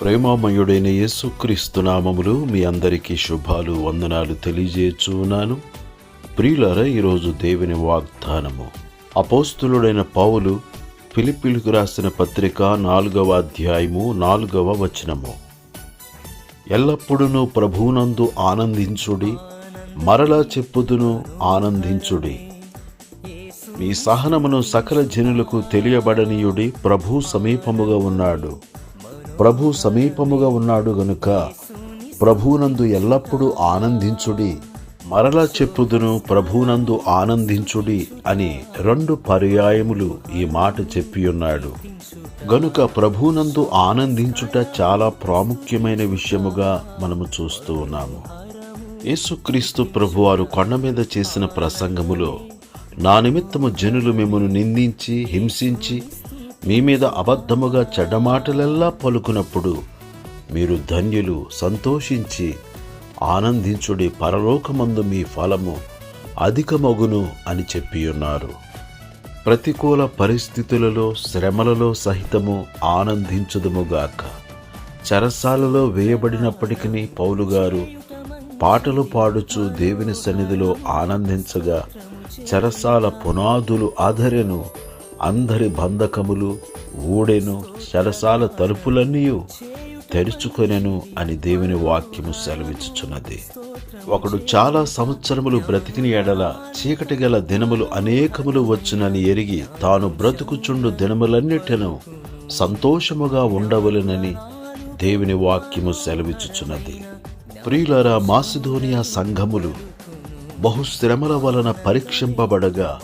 ప్రేమామయుడైన యేసుక్రీస్తు నామములు మీ అందరికీ శుభాలు వందనాలు తెలియజేస్తున్నాను ప్రియులారా ఈరోజు దేవుని వాగ్దానము. అపోస్తులుడైన పౌలు ఫిలిపిలకు రాసిన పత్రిక నాలుగవ అధ్యాయము నాలుగవ వచనము. ఎల్లప్పుడూ ప్రభువునందు ఆనందించుడి మరలా చెప్పుదును ఆనందించుడి. మీ సహనమును సకల జనులకు తెలియబడనీయుడి ప్రభు సమీపముగా ఉన్నాడు. ప్రభు సమీపముగా ఉన్నాడు గనుక ప్రభునందు ఎల్లప్పుడూ ఆనందించుడి. మరలా చెప్పుదును ప్రభునందు ఆనందించుడి అని రెండు పర్యాయములు ఈ మాట చెప్పి ఉన్నాడు గనుక ప్రభునందు ఆనందించుట చాలా ప్రాముఖ్యమైన విషయముగా మనము చూస్తూ ఉన్నాము. యేసుక్రీస్తు ప్రభువారు కొండ మీద చేసిన ప్రసంగములో నా నిమిత్తము జనులు మిమ్మను నిందించి హింసించి మీ మీద అబద్ధముగా చెడ్డమాటలెల్లా పలుకున్నప్పుడు మీరు ధన్యులు సంతోషించి ఆనందించుడి పరలోకమందు మీ ఫలము అధికమగును అని చెప్పి ఉన్నారు ప్రతికూల పరిస్థితులలో శ్రమలలో సహితము ఆనందించుదుముగాక. చెరసాలలో వేయబడినప్పటికీ పౌలు గారు పాటలు పాడుచు దేవుని సన్నిధిలో ఆనందించగా చెరసాల పునాదులు ఆధరెను అందరి బంధకములు ఊడెను చెరసాల తలుపులన్నీ తెరుచుకొనెను అని దేవుని వాక్యము సెలవిచ్చుచున్నది. ఒకడు చాలా సంవత్సరములు బ్రతికిన ఎడల చీకటి గల దినములు అనేకములు వచ్చునని ఎరిగి తాను బ్రతుకుచుండు దినములన్నిటిను సంతోషముగా ఉండవలెనని దేవుని వాక్యము సెలవిచ్చుచున్నది. ప్రియులరా మాసిధోనియా సంఘములు బహుశ్రమల వలన పరీక్షింపబడగా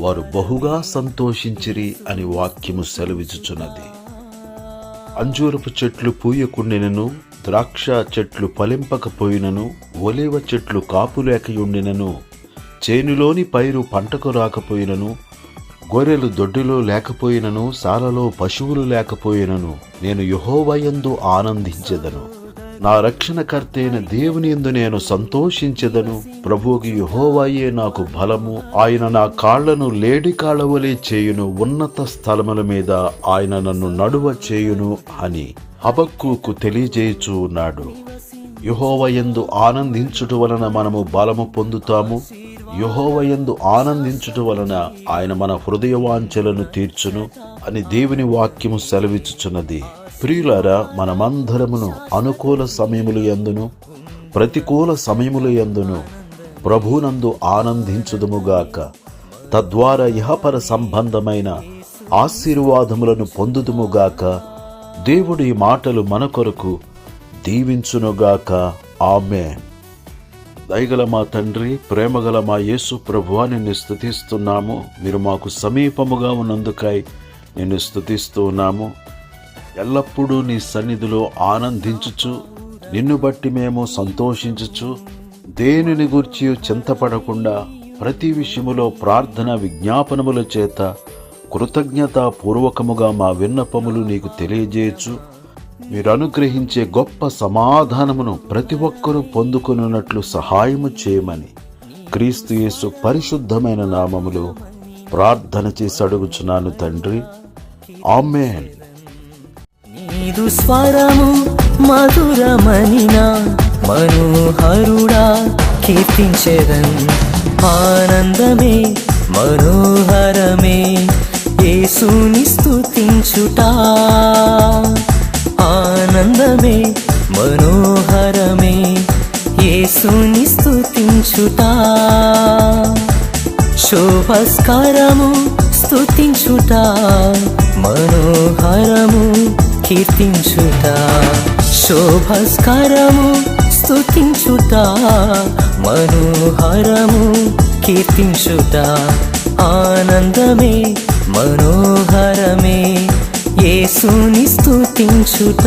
వారు బహుగా సంతోషించిరి అని వాక్యము సెలవిచుచున్నది అంజూరపు చెట్లు పూయకుండినను ద్రాక్ష చెట్లు ఫలింపకపోయినను ఒలివ చెట్లు కాపు లేకయుండినను చేనులోని పైరు పంటకు రాకపోయినను గొర్రెలు దొడ్డిలో లేకపోయినను సాలలో పశువులు లేకపోయినను నేను యహోవయందు ఆనందించెదను. నా రక్షణకర్త అయిన దేవుని ఎందు నేను సంతోషించెదను. ప్రభువుకి యహోవాయే నాకు బలము. ఆయన నా కాళ్ళను లేడి కాళ్ళవలే చేయును. ఉన్నత స్థలముల మీద ఆయన నన్ను నడువ చేయును అని హబక్కుకు తెలియజేయుచూ ఉన్నాడు. యహోవయందు ఆనందించుట వలన మనము బలము పొందుతాము. యహోవయందు ఆనందించుట వలన ఆయన మన హృదయవాంఛలను తీర్చును అని దేవుని వాక్యము సెలవిచ్చుచున్నది. ప్రియులారా మనమందరమును అనుకూల సమయములు ఎందును? ప్రతికూల సమయములు ఎందును? ప్రభునందు ఆనందించుదుముగాక. తద్వారా ఇహపర సంబంధమైన ఆశీర్వాదములను పొందుదుముగాక. దేవుడి మాటలు మన కొరకు దీవించునుగాక. ఆమె దయగల మా తండ్రి ప్రేమగల మా యేసు ప్రభువా నిన్ను స్థుతిస్తున్నాము మీరు మాకు సమీపముగా ఉన్నందుకై నిన్ను స్థుతిస్తూ ఉన్నాము. ఎల్లప్పుడూ నీ సన్నిధిలో ఆనందించుచు నిన్ను బట్టి మేము సంతోషించుచు దేనిని గూర్చి చింతపడకుండా ప్రతి విషయములో ప్రార్థన విజ్ఞాపనముల చేత కృతజ్ఞతాపూర్వకముగా మా విన్నపములు నీకు తెలియజేయచ్చు. మీరు అనుగ్రహించే గొప్ప సమాధానమును ప్రతి ఒక్కరూ పొందుకున్నట్లు సహాయము చేయమని క్రీస్తు యేసు పరిశుద్ధమైన నామములు ప్రార్థన చేసి అడుగుచున్నాను తండ్రి. ఆమెన్. నీదు స్వరము మధురమనినా మనోహరుడా కీర్తించెదన్ ఆనందమే మనోహరమే యేసుని స్థుతించుట ఆనందమే మనోహరమే యేసుని స్థుతించుట శోభస్కరము స్థుతించుట మనోహరము కీర్తించుట శోభస్కరము స్తుతించుట మనోహరము కీర్తించుట ఆనందమే మనోహరమే యేసుని స్తుతించుట.